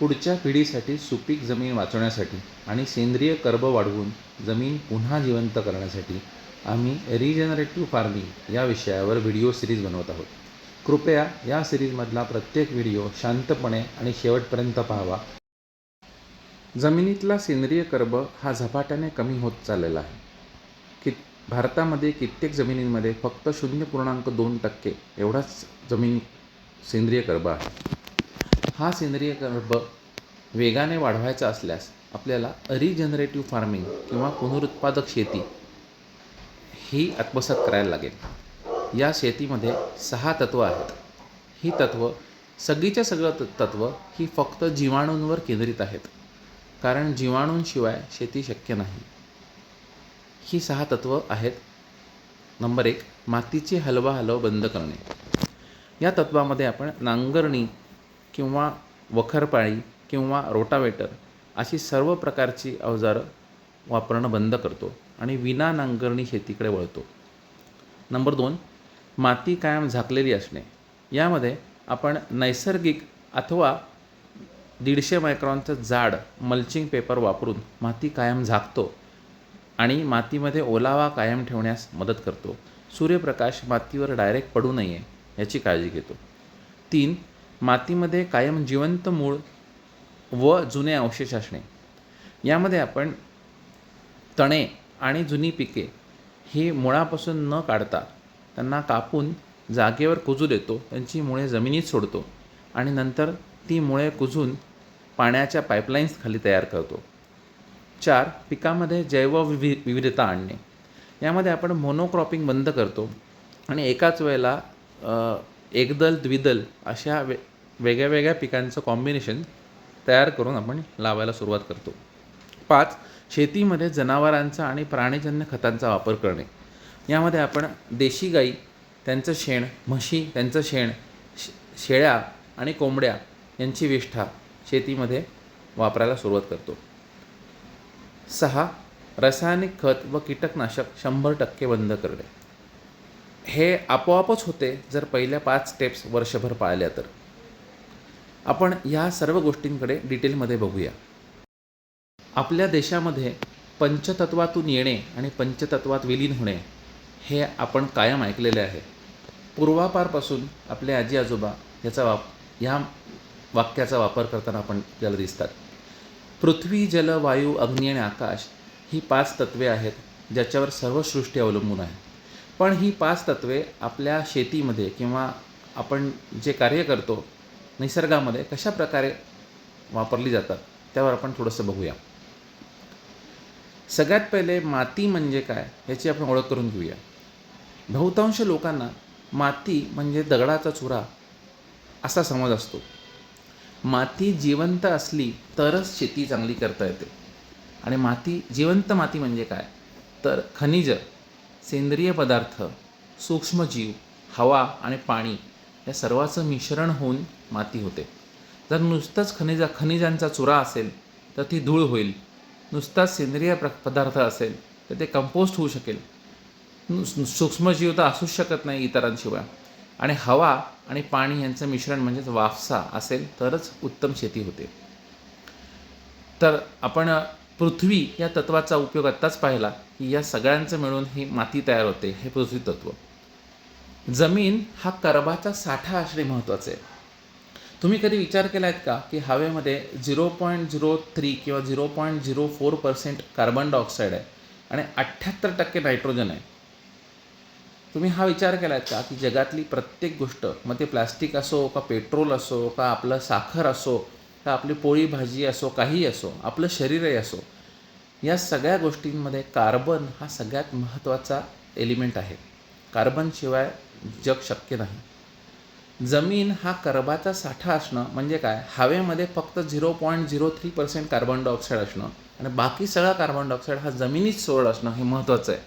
पुढच्या पिढीसाठी सुपीक जमीन वाचवण्यासाठी आणि सेंद्रिय कर्ब वाढवून जमीन पुन्हा जिवंत करण्यासाठी आम्ही रिजनरेटिव्ह फार्मिंग या विषयावर व्हिडिओ सिरीज बनवत आहोत. कृपया या सिरीजमधला प्रत्येक व्हिडिओ शांतपणे आणि शेवटपर्यंत पाहावा. जमिनीतला सेंद्रिय कर्ब हा झपाट्याने कमी होत चाललेला आहे. कि भारतामध्ये कित्येक जमिनींमध्ये फक्त शून्य पूर्णांक दोन टक्के एवढाच जमीन सेंद्रिय कर्ब आहे. हा सेंद्रिय कर्ब वेगाने वाढवायचा असल्यास आपल्याला रिजनरेटिव्ह फार्मिंग किंवा पुनरुत्पादक शेती ही आत्मसात करायला लागेल. या शेतीमध्ये सहा तत्त्व आहेत. ही तत्त्व सगळीच्या सगळं त तत्त्व ही फक्त जीवाणूंवर केंद्रित आहेत. कारण जीवाणूंशिवाय शेती शक्य नाही. ही सहा तत्त्व आहेत. नंबर एक मातीची हलवा हलव बंद करणे. या तत्वामध्ये आपण नांगरणी किंवा वखरपाळी किंवा रोटावेटर अशी सर्व प्रकारची अवजारं वापरणं बंद करतो आणि विना नांगरणी शेतीकडे वळतो. नंबर दोन माती कायम झाकलेली असणे. यामध्ये आपण नैसर्गिक अथवा दीडशे मायक्रॉनचं जाड मल्चिंग पेपर वापरून माती कायम झाकतो आणि मातीमध्ये ओलावा कायम ठेवण्यास मदत करतो. सूर्यप्रकाश मातीवर डायरेक्ट पडू नये याची काळजी घेतो. तीन मातीमध्ये कायम जिवंत मूळ व जुने अवशेष असणे. यामध्ये आपण तणे आणि जुनी पिके ही मुळापासून न काढता त्यांना कापून जागेवर कुजू देतो. त्यांची मुळे जमिनीत सोडतो आणि नंतर ती मुळे कुजून पाण्याच्या पाईपलाईन्स खाली तयार करतो. चार पिकामध्ये जैवविवि विविधता आणणे. यामध्ये आपण मोनोक्रॉपिंग बंद करतो आणि एकाच वेळेला एकदल द्विदल अशा वे वेगळ्या वेगळ्या पिकांचं कॉम्बिनेशन तयार करून आपण लावायला सुरुवात करतो. पाच शेतीमध्ये जनावरांचा आणि प्राणीजन्य खतांचा वापर करणे. यामध्ये आपण देशी गाई त्यांचं शेण म्हशी त्यांचं शेण शे शेळ्या आणि कोंबड्या यांची विष्ठा शेतीमध्ये वापरायला सुरुवात करतो. सहा रासायनिक खत व कीटकनाशक शंभर टक्के बंद करणे. हे आपोआपच होते जर पहिल्या पाच स्टेप्स वर्षभर पाळल्या तर. आपण या सर्व गोष्टींकडे डिटेलमध्ये बघूया. आपल्या देशामध्ये पंचतत्वातून येणे आणि पंचतत्वात विलीन होणे हे आपण कायम ऐकलेले आहे. पूर्वापारपासून आपले आजी आजोबा याचा वाप ह्या वाक्याचा वापर करताना आपण त्याला दिसतात. पृथ्वी जल वायू अग्नी आणि आकाश ही पाच तत्वे आहेत ज्याच्यावर सर्व सृष्टी अवलंबून आहे. पण ही पाच तत्वे आपल्या शेतीमध्ये किंवा आपण जे कार्य करतो निसर्गामध्ये कशा प्रकारे वापरली जातात त्यावर आपण थोडंसं बघूया. सगळ्यात पहिले माती म्हणजे काय याची आपण ओळख करून घेऊया. बहुतांश लोकांना माती म्हणजे दगडाचा चुरा असा समज असतो. माती जिवंत असली तरच शेती चांगली करता येते. आणि माती जिवंत माती म्हणजे काय? तर खनिज सेंद्रिय पदार्थ सूक्ष्मजीव हवा आणि पाणी या सर्वाचं मिश्रण होऊन माती होते. जर नुसतंच खनिजा खनिजांचा चुरा असेल तर ती धूळ होईल. नुसताच सेंद्रिय प्र पदार्थ असेल तर ते कंपोस्ट होऊ शकेल. सूक्ष्मजीव तर असूच शकत नाही इतरांशिवाय. आणि हवा आणि पाणी यांचं मिश्रण म्हणजेच वाफसा असेल तरच उत्तम शेती होते. तर आपण पृथ्वी या तत्वाचा उपयोग आत्ताच पाहिला की या सगळ्यांचं मिळून ही माती तयार होते हे पृथ्वी तत्व. जमीन हा करबाचा साठा असणे महत्त्वाचं आहे. तुम्ही कधी विचार केला आहेत का की हवेमध्ये झिरो पॉईंट झिरो थ्री किंवा zero point zero four percent carbon dioxide आहे आणि अठ्ठ्याहत्तर टक्के नायट्रोजन आहे? तुम्ही हा विचार केला आहेत का की जगातली प्रत्येक गोष्ट मग ते प्लास्टिक असो का पेट्रोल असो का आपलं साखर असो का आपली पोळी भाजी असो काहीही असो आपलं शरीरही असो या सगळ्या गोष्टींमध्ये कार्बन हा सगळ्यात महत्त्वाचा एलिमेंट आहे. कार्बनशिवाय जग शक्य नाही. जमीन हा कर्बाचा साठा असणं म्हणजे काय? हवेमध्ये फक्त zero point zero three percent carbon dioxide असणं. आणि बाकी सगळा कार्बन डायऑक्साईड हा जमिनीत सोड असणं हे महत्त्वाचं आहे.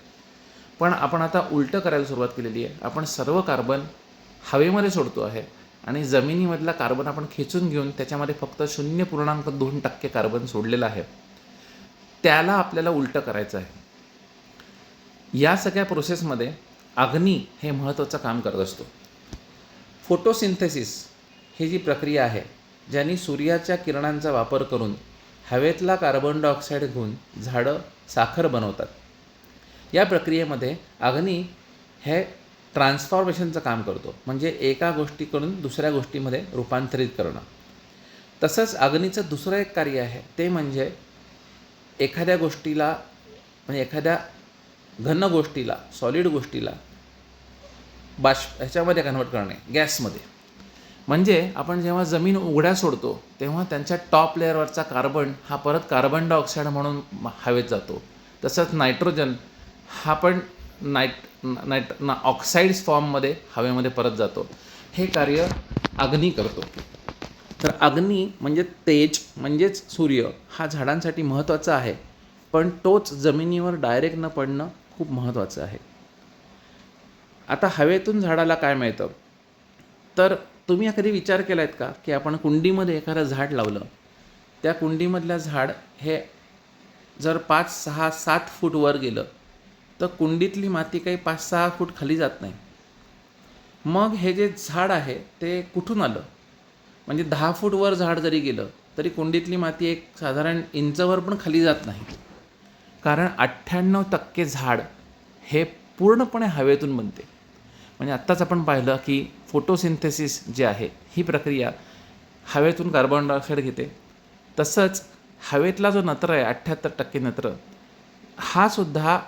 पण आपण आता उलटं करायला सुरुवात केलेली आहे. आपण सर्व कार्बन हवेमध्ये सोडतो आहे. आणि जमिनीमधला कार्बन आपण खेचून घेऊन त्याच्यामध्ये फक्त शून्य पूर्णांक दोन टक्के कार्बन सोडलेलं आहे. त्याला आपल्याला उलटं करायचं आहे. या सगळ्या प्रोसेसमध्ये अग्नी हे महत्त्वाचं काम करत असतो. फोटोसिंथेसिस ही जी प्रक्रिया आहे ज्यांनी सूर्याच्या किरणांचा वापर करून हवेतला कार्बन डायऑक्साईड घेऊन झाडं साखर बनवतात. या प्रक्रियेमध्ये अग्नी हे ट्रान्सफॉर्मेशनचं काम करतो म्हणजे एका गोष्टीकडून दुसऱ्या गोष्टीमध्ये रूपांतरित करणं. तसंच अग्नीचं दुसरं एक कार्य आहे ते म्हणजे एखाद्या गोष्टीला म्हणजे एखाद्या घन गोष्टीला सॉलिड गोष्टीला बाष्प ह्याच्यामध्ये कन्वर्ट करणे गॅसमध्ये. म्हणजे आपण जेव्हा जमीन उघड्या सोडतो तेव्हा त्यांच्या टॉप लेअरवरचा कार्बन हा परत कार्बन डायऑक्साईड म्हणून हवेत जातो. तसंच नायट्रोजन हा पण नाईट नाईट ना ऑक्साईड्स फॉर्ममध्ये हवेमध्ये परत जातो. हे कार्य अग्नी करतो. तर अग्नी म्हणजे तेज म्हणजेच सूर्य हा झाडांसाठी महत्त्वाचा आहे. पण तोच जमिनीवर डायरेक्ट न पडणं खूप महत्त्वाचं आहे. आता हवेतून झाडाला काय मिळतं? तर तुम्ही कधी विचार केला आहेत का की आपण कुंडीमध्ये एखादं झाड लावलं त्या कुंडीमधलं झाड हे जर पाच सहा सात फूट वर गेलं तर कुंडीतली माती काही पाच सहा फूट खाली जात नाही. मग हे जे झाड आहे ते कुठून आलं? म्हणजे दहा फूट वर झाड जरी गेलं तरी कुंडीतली माती एक साधारण इंचवर पण खाली जात नाही. कारण अठ्ठ्याण्णव टक्के झाड हे पूर्णपणे हवेतून बनते. म्हणजे आत्ताच आपण पाहिलं की फोटोसिंथेसिस जे आहे ही प्रक्रिया हवेतून कार्बन डायऑक्साईड घेते. तसंच हवेतला जो नत्र आहे अठ्ठ्याहत्तर टक्के नत्र हा सुद्धा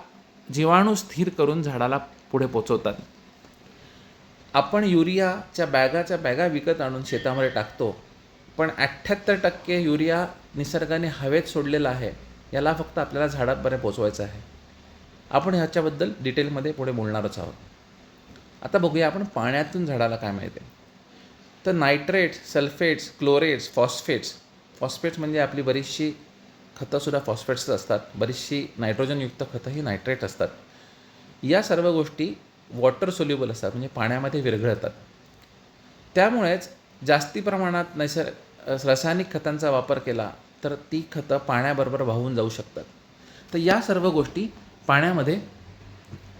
जीवाणू स्थिर करून झाडाला पुढे पोचवतात. आपण युरियाच्या बॅगाच्या बॅगा विकत आणून शेतामध्ये टाकतो पण अठ्ठ्याहत्तर टक्के युरिया निसर्गाने हवेत सोडलेला आहे याला फक्त आपल्याला झाडापर्यंत पोचवायचं आहे. आपण ह्याच्याबद्दल डिटेलमध्ये पुढे बोलणारच आहोत. आता बघूया आपण पाण्यातून झाडाला काय माहिती आहे. तर nitrates sulphates chlorates phosphates phosphates म्हणजे आपली बरीचशी खतंसुद्धा फॉस्फेट्स असतात. बरीचशी नायट्रोजनयुक्त खतं ही नायट्रेट असतात. या सर्व गोष्टी वॉटर सोल्युबल असतात म्हणजे पाण्यामध्ये विरघळतात. त्यामुळेच जास्ती प्रमाणात नैसर्ग रासायनिक खतांचा वापर केला तर ती खतं पाण्याबरोबर वाहून जाऊ शकतात. तर या सर्व गोष्टी पाण्यामध्ये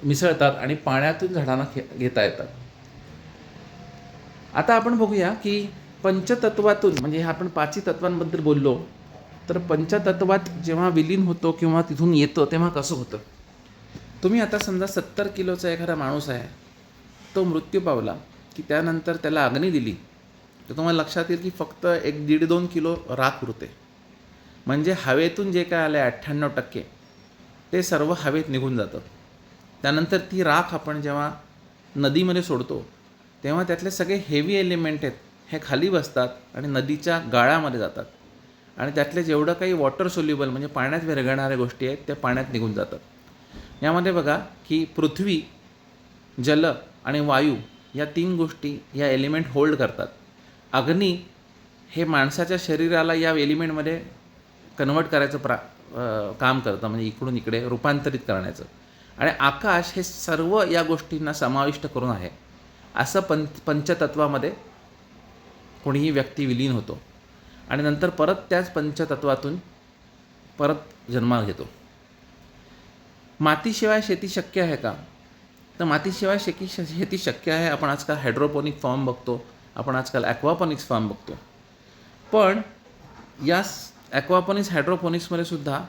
मिसळतात आणि पाण्यातून झाडांना घे घेता येतात. आता आपण बघूया की पंचतत्वातून म्हणजे हे आपण पाचही तत्वांबद्दल बोललो तर पंचतत्वात जेव्हा विलीन होतो किंवा तिथून येतं तेव्हा कसं होतं? तुम्ही आता समजा सत्तर किलोचा एखादा माणूस आहे तो मृत्यू पावला की त्यानंतर त्याला अग्नी दिली तर तुम्हाला लक्षात येईल की फक्त एक दीड दोन किलो राख उरते. म्हणजे हवेतून जे काय आलं आहे अठ्ठ्याण्णव टक्के ते सर्व हवेत निघून जातं. त्यानंतर ती राख आपण जेव्हा नदीमध्ये सोडतो तेव्हा त्यातले सगळे हेवी एलिमेंट आहेत हे खाली बसतात आणि नदीच्या गाळामध्ये जातात. आणि त्यातले जेवढं काही वॉटर सोल्युबल म्हणजे पाण्यात विरघळणाऱ्या गोष्टी आहेत त्या पाण्यात निघून जातात. यामध्ये बघा की पृथ्वी जल आणि वायू या तीन गोष्टी या एलिमेंट होल्ड करतात. अग्नी हे माणसाच्या शरीराला या एलिमेंटमध्ये कन्वर्ट करायचं प्रा काम करतं म्हणजे इकडून इकडे रूपांतरित करण्याचं. आणि आकाश हे सर्व या गोष्टींना समाविष्ट करून आहे. असं पं पंचतत्वामध्ये कोणीही व्यक्ती विलीन होतो. आणि नंतर परत त्याच पंचतत्वातून परत जन्माला घेतो. मातीशिवाय शेती शक्य आहे का? तर मातीशिवाय शेती शेती शक्य आहे. आपण आजकाल हायड्रोपोनिक फॉर्म बघतो. आपण आजकाल ॲक्वापॉनिक्स फॉर्म बघतो. पण या ॲक्वापॉनिक्स हायड्रोपोनिक्समध्ये सुद्धा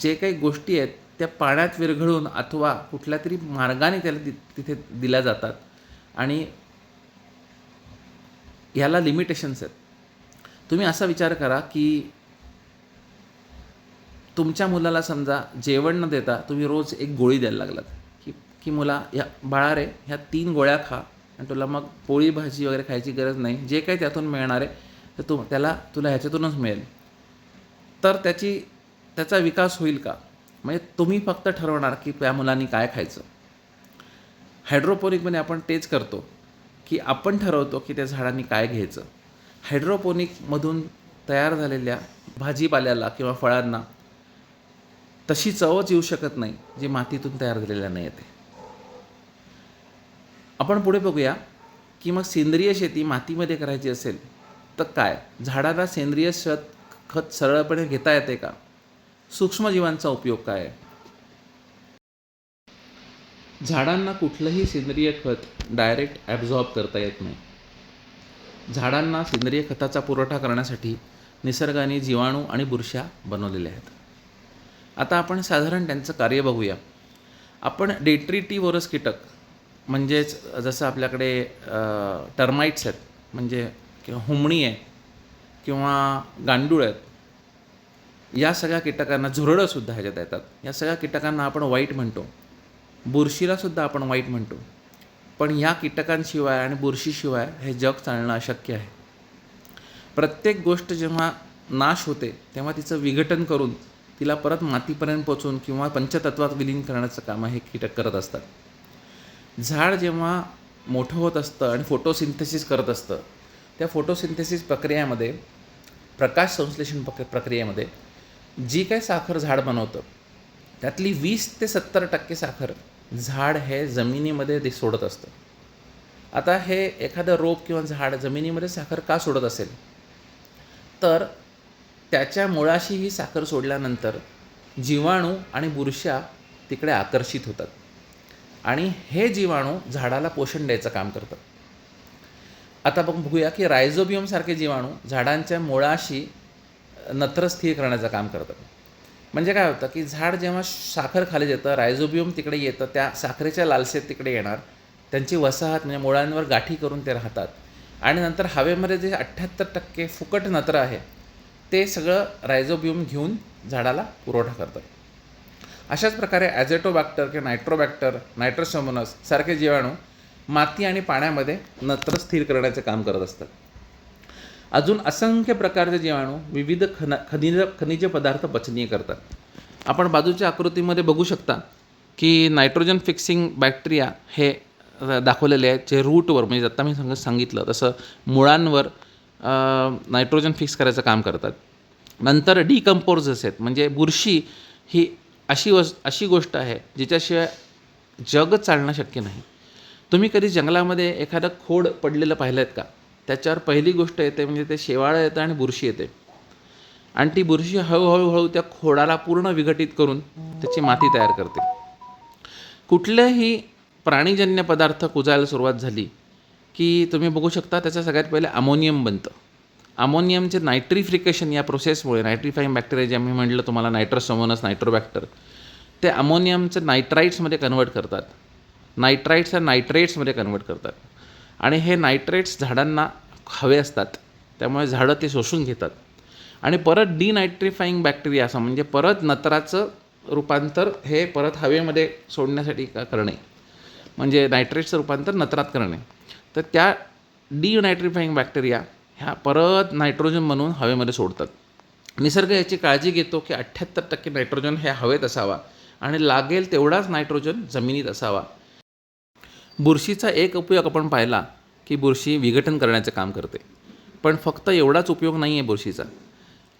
जे काही गोष्टी आहेत त्या पाण्यात विरघळून अथवा कुठल्या तरी मार्गाने त्याला ति तिथे दिल्या जातात. आणि ह्याला लिमिटेशन्स आहेत. तुम्ही असा विचार करा की तुमच्या मुलाला समजा जेवण न देता तुम्ही रोज एक गोळी द्यायला लागलात. की की मुला ह्या बाळा रे ह्या तीन गोळ्या खा आणि तुला मग पोळी भाजी वगैरे खायची गरज नाही. जे काही त्यातून मिळणार आहे तर तू त्याला तुला ह्याच्यातूनच मिळेल. तर त्याची त्याचा विकास होईल का? म्हणजे तुम्ही फक्त ठरवणार की त्या मुलांनी काय खायचं. हायड्रोपोनिकमध्ये आपण तेच करतो की आपण ठरवतो की त्या झाडांनी काय घ्यायचं. हायड्रोपोनिकमधून तयार झालेल्या भाजीपाल्याला किंवा फळांना तशी चवच येऊ शकत नाही जी मातीतून तयार झालेल्या नाही येते. आपण पुढे बघूया की मग सेंद्रिय शेती मातीमध्ये करायची असेल तर काय? झाडांना सेंद्रिय शत खत सरळपणे घेता येते का? सूक्ष्मजीवांचा उपयोग काय? आहे झाडांना कुठलंही सेंद्रिय खत डायरेक्ट ॲब्झॉर्ब करता येत नाही. झाडांना सेंद्रिय खताचा पुरवठा करण्यासाठी निसर्गाने जीवाणू आणि बुरशा बनवलेल्या आहेत. आता आपण साधारण त्यांचं कार्य बघूया. आपण डेट्रिटिवोरस कीटक म्हणजेच जसं आपल्याकडे टर्माइट्स आहेत म्हणजे किंवा हुमणी आहे किंवा गांडूळ आहेत या सगळ्या कीटकांना झुरडंसुद्धा ह्याच्यात येतात. या सगळ्या कीटकांना आपण वाईट म्हणतो. बुरशीलासुद्धा आपण वाईट म्हणतो. पण या कीटकांशिवाय आणि बुरशीशिवाय हे जग चालणं अशक्य आहे. प्रत्येक गोष्ट जेव्हा नाश होते तेव्हा तिचं विघटन करून तिला परत मातीपर्यंत पोचून किंवा पंचतत्वात विलीन करण्याचं काम हे कीटक करत असतात. झाड जेव्हा मोठं होत असतं आणि फोटोसिंथेसिस करत असतं त्या फोटोसिंथेसिस प्रक्रियेमध्ये प्रकाश संश्लेषण प्रक प्रक्रियेमध्ये जी काय साखर झाड बनवतं त्यातली वीस ते सत्तर टक्के साखर झाड हे जमिनीमध्ये ते सोडत असतं. आता हे एखादं रोप किंवा झाड जमिनीमध्ये साखर का सोडत असेल? तर त्याच्या मुळाशी ही साखर सोडल्यानंतर जीवाणू आणि बुरशा तिकडे आकर्षित होतात. आणि हे जीवाणू झाडाला पोषण द्यायचं काम करतात आता आपण बघूया की रायझोबियमसारखे जीवाणू झाडांच्या मुळाशी नत्र स्थिर करण्याचं काम करतात. म्हणजे काय होतं की झाड जेव्हा साखर खाली येतं रायझोबियम तिकडे येतं त्या साखरेच्या लालसेत तिकडे येणार. त्यांची वसाहत म्हणजे मुळांवर गाठी करून ते राहतात. आणि नंतर हवेमध्ये जे अठ्ठ्याहत्तर टक्के फुकट नत्र आहे ते सगळं रायझोबियम घेऊन झाडाला पुरवठा करतात. अशाच प्रकारे ॲझेटोबॅक्टर किंवा नायट्रोबॅक्टर नायट्रोसोमोनस सारखे जीवाणू माती आणि पाण्यामध्ये नत्र स्थिर करण्याचं काम करत असतात. अजून असंख्य प्रकारचे जीवाणू विविध खन खनिज खनिज पदार्थ पचनीय करतात. आपण बाजूच्या आकृतीमध्ये बघू शकता की नायट्रोजन फिक्सिंग बॅक्टेरिया हे दाखवलेले आहेत जे रूटवर म्हणजे आत्ता मी सांग सांगितलं तसं मुळांवर नायट्रोजन फिक्स करायचं काम करतात. नंतर डिकम्पोजर्स आहेत म्हणजे बुरशी ही अशी वस अशी गोष्ट आहे जिच्याशिवाय जग चालणं शक्य नाही. तुम्ही कधी जंगलामध्ये एखादं खोड पडलेलं पाहिलं आहेत का? त्याच्यावर पहिली गोष्ट येते म्हणजे ते शेवाळं येतं आणि बुरशी येते. आणि ती बुरशी हळूहळूहळू त्या खोडाला पूर्ण विघटित करून त्याची माती तयार करते. कुठल्याही प्राणीजन्य पदार्थ कुजायला सुरुवात झाली की तुम्ही बघू शकता त्याचं सगळ्यात पहिले अमोनियम बनतं. अमोनियमचे नायट्रिफिकेशन या प्रोसेसमुळे नायट्रिफाईंग बॅक्टेरिया जे आम्ही म्हटलं तुम्हाला नायट्रोसोमोनस नायट्रोबॅक्टर ते अमोनियमचे नायट्राईट्समध्ये कन्वर्ट करतात. नायट्राईट्स या नायट्रेट्समध्ये कन्वर्ट करतात. आणि हे नायट्रेट्स झाडांना हवे असतात. त्यामुळे झाडं ते शोषून घेतात. आणि परत डिनायट्रिफाईंग बॅक्टेरिया असं म्हणजे परत नत्राचं रूपांतर हे परत हवेमध्ये सोडण्यासाठी का करणे. म्हणजे नायट्रेटचं रूपांतर नत्रात करणे. तर त्या डिनायट्रिफाईंग बॅक्टेरिया ह्या परत नायट्रोजन म्हणून हवेमध्ये सोडतात. निसर्ग याची काळजी घेतो की अठ्ठ्याहत्तर टक्के नायट्रोजन हे हवेत असावा आणि लागेल तेवढाच नायट्रोजन जमिनीत असावा. बुरशीचा एक उपयोग आपण पाहिला की बुरशी विघटन करण्याचं काम करते. पण फक्त एवढाच उपयोग नाही आहे बुरशीचा.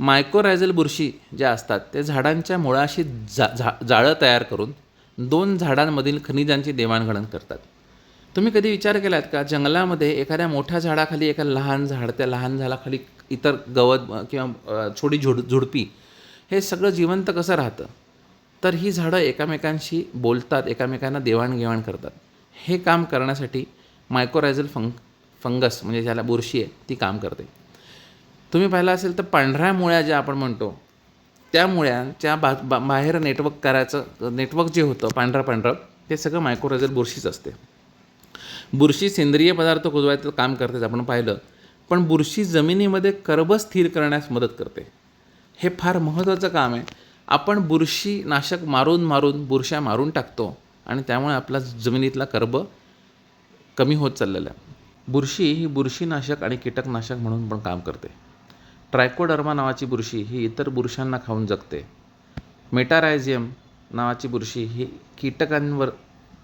मायक्रोरायझल बुरशी ज्या असतात ते झाडांच्या मुळाशी जा झा जाळं तयार करून दोन झाडांमधील खनिजांची देवाणघेवाण करतात. तुम्ही कधी विचार केलात का जंगलामध्ये एखाद्या मोठ्या झाडाखाली एका लहान झाड त्या लहान झाडाखाली इतर गवत किंवा छोटी झुड झुडपी हे सगळं जिवंत कसं राहतं? तर ही झाडं एकामेकांशी बोलतात एकामेकांना देवाणघेवाण करतात. हे काम करण्यासाठी मायक्रोरायझल फंग फंगस म्हणजे ज्याला बुरशी आहे ती काम करते. तुम्ही पाहिलं असेल तर पांढऱ्या मुळ्या ज्या आपण म्हणतो त्या मुळ्यांच्या बा बा बाहेर नेटवर्क करायचं नेटवर्क जे होतं पांढरं पांढरं ते सगळं मायक्रोरायझल बुरशीच असते. बुरशी सेंद्रिय पदार्थ कुजवायचं काम करतेच आपण पाहिलं पण बुरशी जमिनीमध्ये कर्ब स्थिर करण्यास मदत करते. हे फार महत्त्वाचं काम आहे. आपण बुरशी नाशक मारून मारून बुरश्या मारून टाकतो. आणि त्यामुळे आपला जमिनीतला कर्ब कमी होत चाललेला आहे. बुरशी ही बुरशीनाशक आणि कीटकनाशक म्हणून पण काम करते. ट्रायकोडर्मा नावाची बुरशी ही इतर बुरशांना खाऊन जगते. मेटारायझियम नावाची बुरशी ही कीटकांवर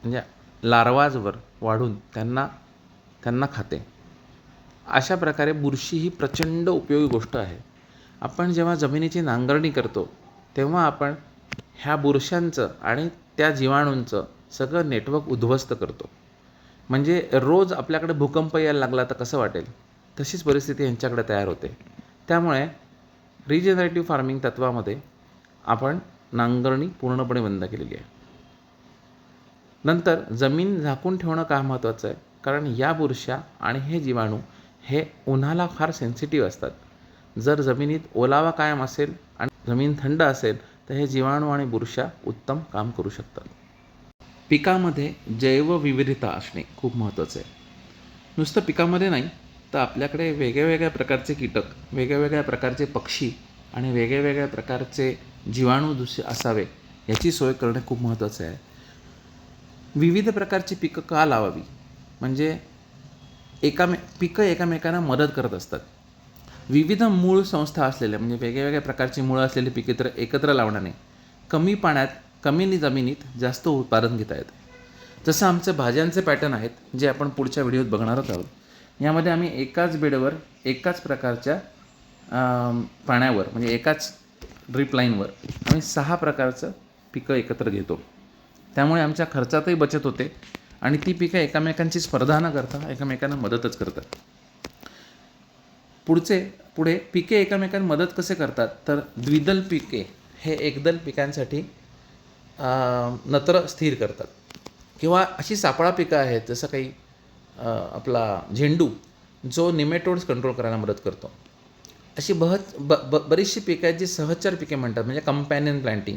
म्हणजे लार्वाजवर वाढून त्यांना त्यांना खाते. अशा प्रकारे बुरशी ही प्रचंड उपयोगी गोष्ट आहे. आपण जेव्हा जमिनीची नांगरणी करतो तेव्हा आपण ह्या बुरशांचं आणि त्या जीवाणूंचं सगळं नेटवर्क उद्ध्वस्त करतो. म्हणजे रोज आपल्याकडे भूकंप यायला लागला तर कसं वाटेल? तशीच परिस्थिती यांच्याकडे तयार होते. त्यामुळे रिजनरेटिव्ह फार्मिंग तत्वामध्ये आपण नांगरणी पूर्णपणे बंद केलेली आहे. नंतर जमीन झाकून ठेवणं का महत्त्वाचं आहे? कारण या बुरशा आणि हे जीवाणू हे उन्हाला फार सेन्सिटिव्ह असतात. जर जमिनीत ओलावा कायम असेल आणि जमीन थंड असेल तर हे जीवाणू आणि बुरशा उत्तम काम करू शकतात. पिकामध्ये जैवविविधता असणे खूप महत्त्वाचं आहे. नुसतं पिकामध्ये नाही तर आपल्याकडे वेगळ्या वेगळ्या प्रकारचे कीटक वेगळ्या वेगळ्या प्रकारचे पक्षी आणि वेगळ्या वेगळ्या प्रकारचे जीवाणू दुसरे असावे याची सोय करणे खूप महत्त्वाचं आहे. विविध प्रकारची पिकं का लावावी? म्हणजे एकामे पिकं एकामेकांना मदत करत असतात. विविध मूळ संस्था असलेल्या म्हणजे वेगळ्या वेगळ्या प्रकारची मुळं असलेली पिके तर एकत्र लावण्याने कमी पाण्यात कमी जमिनीत जास्त उत्पादन घेता येतं. जसं आमचे भाज्यांचे पॅटर्न आहेत जे आपण पुढच्या व्हिडिओत बघणारच आहोत यामध्ये आम्ही एकाच बेडवर एकाच प्रकारच्या पाण्यावर म्हणजे एकाच ड्रीप लाईनवर आम्ही सहा प्रकारचं पिकं एकत्र घेतो. त्यामुळे आमच्या खर्चातही बचत होते आणि ती पिकं एकमेकांची स्पर्धा न करता एकमेकांना मदतच करतात. पुढचे पुढे पिके एकमेकांना मदत कसे करतात? तर द्विदल पिके हे एकदल पिकांसाठी नत्र स्थिर करतात. किंवा अशी सापळा पिकं आहेत जसं काही आपला झेंडू जो निमेटोड्स कंट्रोल करायला मदत करतो. अशी बहत ब ब बरीचशी पिकं आहेत जी सहचर पिके म्हणतात म्हणजे कंपॅनियन प्लांटिंग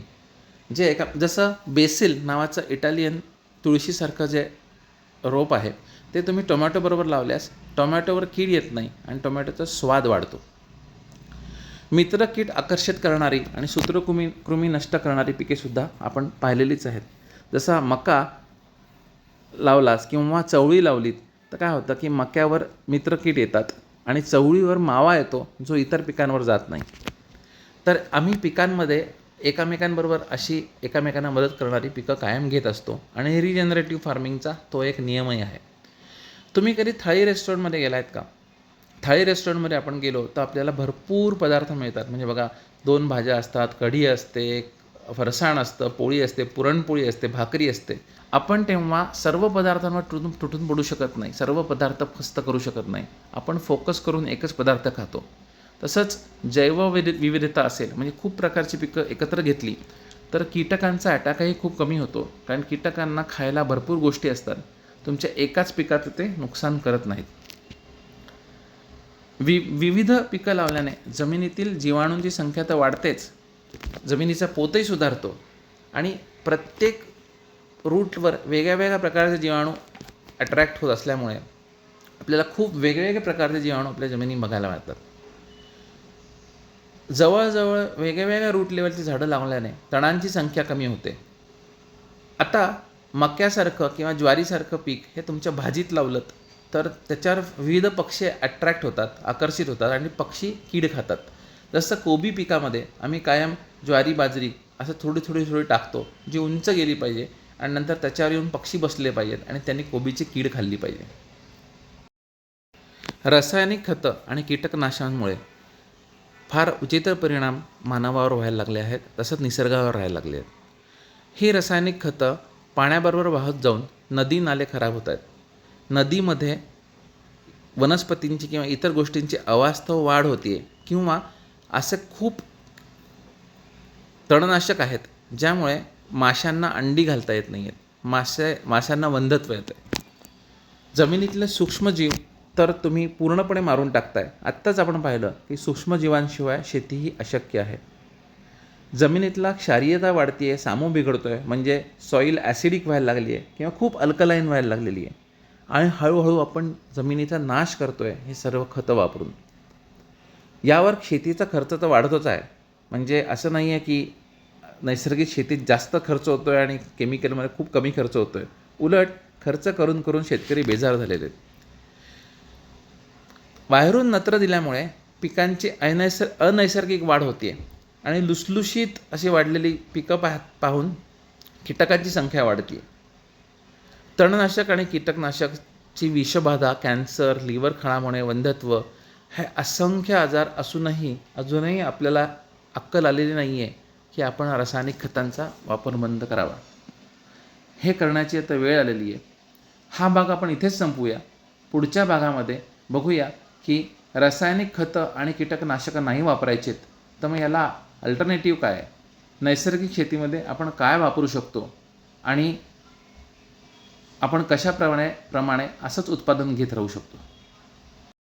जे एका जसं बेसिल नावाचं इटालियन तुळशीसारखं जे रोप आहे ते तुम्ही टोमॅटोबरोबर लावल्यास टोमॅटोवर कीड येत नाही आणि टोमॅटोचा स्वाद वाढतो. मित्र कीट आकर्षित करणारी आणि सूत्रकृमी कृमी नष्ट करणारी पिकेसुद्धा आपण पाहिलेलीच आहेत. जसा मका लावलास किंवा चवळी लावलीत तर काय होतं की मक्यावर मित्र कीट येतात आणि चवळीवर मावा येतो जो इतर पिकांवर जात नाही. तर आम्ही पिकांमध्ये एकामेकांबरोबर अशी एकामेकांना मदत करणारी पिकं कायम घेत असतो आणि रिजनरेटिव्ह फार्मिंगचा तो एक नियमही आहे. तुम्ही कधी थाळी रेस्टॉरंटमध्ये गेला आहेत का? थाळी रेस्टॉरंटमध्ये आपण गेलो तर आपल्याला भरपूर पदार्थ मिळतात. म्हणजे बघा दोन भाज्या असतात कढी असते फरसाण असतं पोळी असते पुरणपोळी असते भाकरी असते. आपण तेव्हा सर्व पदार्थांवर तुटून तुटून पडू शकत नाही. सर्व पदार्थ फस्त करू शकत नाही. आपण फोकस करून एकच पदार्थ खातो. तसंच जैवविधि विविधता असेल म्हणजे खूप प्रकारची पिकं एकत्र घेतली तर कीटकांचा अटॅकही खूप कमी होतो. कारण कीटकांना खायला भरपूर गोष्टी असतात. तुमच्या एकाच पिकाचं ते नुकसान करत नाहीत. वि विविध पिकं लावल्याने जमिनीतील जीवाणूंची संख्या तर वाढतेच. जमिनीचा पोतही सुधारतो. आणि प्रत्येक रूटवर वेगळ्या वेगळ्या प्रकारचे जीवाणू अट्रॅक्ट होत असल्यामुळे आपल्याला खूप वेगवेगळ्या प्रकारचे जीवाणू आपल्या जमिनी बघायला मिळतात. जवळजवळ वेगळ्या वेगळ्या रूट लेवलची झाडं लावल्याने तणांची संख्या कमी होते. आता मक्यासारखं किंवा ज्वारीसारखं पीक हे तुमच्या भाजीत लावलं तर त्याच्यावर विविध पक्षी ॲट्रॅक्ट होतात आकर्षित होतात आणि पक्षी कीड खातात. जसं कोबी पिकामध्ये आम्ही कायम ज्वारी बाजरी असं थोडी थोडी थोडी टाकतो जी उंच गेली पाहिजे आणि नंतर त्याच्यावर येऊन पक्षी बसले पाहिजेत आणि त्यांनी कोबीची कीड खाल्ली पाहिजे. रासायनिक खतं आणि कीटकनाशांमुळे फार उचित परिणाम मानवावर व्हायला लागले आहेत तसंच निसर्गावर राहायला लागले आहेत. ही रासायनिक खतं पाण्याबरोबर वाहत जाऊन नदी नाले खराब होत आहेत. नदीमध्ये वनस्पतींची किंवा इतर गोष्टींची अवास्तव वाढ होते आहे किंवा असे खूप तणनाशक आहेत ज्यामुळे माशांना अंडी घालता येत नाही आहेत मासे माशांना वंधत्व येतं आहे जमिनीतले सूक्ष्मजीव तर तुम्ही पूर्णपणे मारून टाकताय. आत्ताच आपण पाहिलं की सूक्ष्मजीवांशिवाय शेती ही अशक्य आहे. जमिनीतला क्षारीयता वाढती आहे सामू बिघडतो आहे म्हणजे सॉईल ॲसिडिक व्हायला लागली आहे किंवा खूप अल्कलाईन व्हायला लागलेली आहे आणि हळूहळू आपण जमिनीचा नाश करतो आहे हे सर्व खतं वापरून. यावर शेतीचा खर्च तर वाढतोच आहे. म्हणजे असं नाही आहे की नैसर्गिक शेतीत जास्त खर्च होतो आहे आणि केमिकलमध्ये खूप कमी खर्च होतो आहे उलट खर्च करून करून शेतकरी बेजार झालेले आहेत. बाहेरून नत्र दिल्यामुळे पिकांची अनैसर अनैसर्गिक वाढ होते आणि लुसलुशीत अशी वाढलेली पिकं पाह पाहून कीटकांची संख्या वाढते तणनाशक आणि कीटकनाशकची विषबाधा कॅन्सर लिव्हर खळामुळे वंधत्व हे असंख्य आजार असूनही अजूनही आपल्याला अक्कल आलेली नाही आहे की आपण रासायनिक खतांचा वापर बंद करावा. हे करण्याची आता वेळ आलेली आहे. हा भाग आपण इथेच संपूया पुढच्या भागामध्ये बघूया की रासायनिक खतं आणि कीटकनाशकं नाही वापरायचेत तर मग याला अल्टरनेटिव्ह काय नैसर्गिक शेतीमध्ये आपण काय वापरू शकतो? आणि आपण कशाप्रमाणे प्रमाणे असंच उत्पादन घेत राहू शकतो?